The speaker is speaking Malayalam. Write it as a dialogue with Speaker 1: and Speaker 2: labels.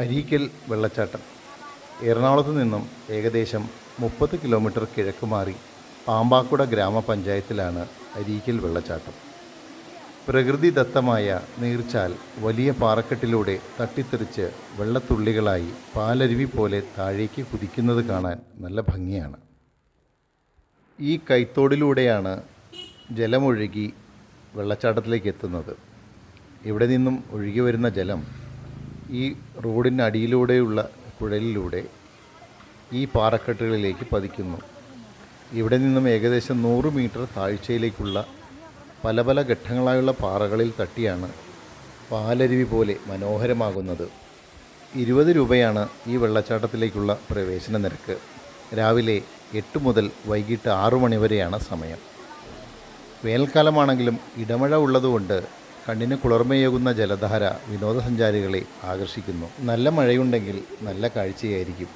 Speaker 1: അരീക്കൽ വെള്ളച്ചാട്ടം. എറണാകുളത്ത് നിന്നും ഏകദേശം മുപ്പത് കിലോമീറ്റർ കിഴക്ക് മാറി പാമ്പാക്കുട ഗ്രാമപഞ്ചായത്തിലാണ് അരീക്കൽ വെള്ളച്ചാട്ടം. പ്രകൃതിദത്തമായ നീർച്ചാൽ വലിയ പാറക്കെട്ടിലൂടെ തട്ടിത്തെറിച്ച് വെള്ളത്തുള്ളികളായി പാലരുവി പോലെ താഴേക്ക് കുതിക്കുന്നത് കാണാൻ നല്ല ഭംഗിയാണ്. ഈ കൈത്തോടിലൂടെയാണ് ജലമൊഴുകി വെള്ളച്ചാട്ടത്തിലേക്ക് എത്തുന്നത്. ഇവിടെ നിന്നും ഒഴുകി വരുന്ന ജലം ഈ റോഡിനടിയിലൂടെയുള്ള കുഴലിലൂടെ ഈ പാറക്കെട്ടുകളിലേക്ക് പതിക്കുന്നു. ഇവിടെ നിന്നും ഏകദേശം നൂറ് മീറ്റർ താഴ്ചയിലേക്കുള്ള പല പല ഘട്ടങ്ങളായുള്ള പാറകളിൽ തട്ടിയാണ് പാലരുവി പോലെ മനോഹരമാകുന്നത്. ഇരുപത് രൂപയാണ് ഈ വെള്ളച്ചാട്ടത്തിലേക്കുള്ള പ്രവേശന നിരക്ക്. രാവിലെ എട്ട് മുതൽ വൈകിട്ട് ആറു മണിവരെയാണ് സമയം. വേനൽക്കാലമാണെങ്കിലും ഇടമഴ ഉള്ളതുകൊണ്ട് കണ്ണിന് കുളിർമയേകുന്ന ജലധാര വിനോദസഞ്ചാരികളെ ആകർഷിക്കുന്നു. നല്ല മഴയുണ്ടെങ്കിൽ നല്ല കാഴ്ചയായിരിക്കും.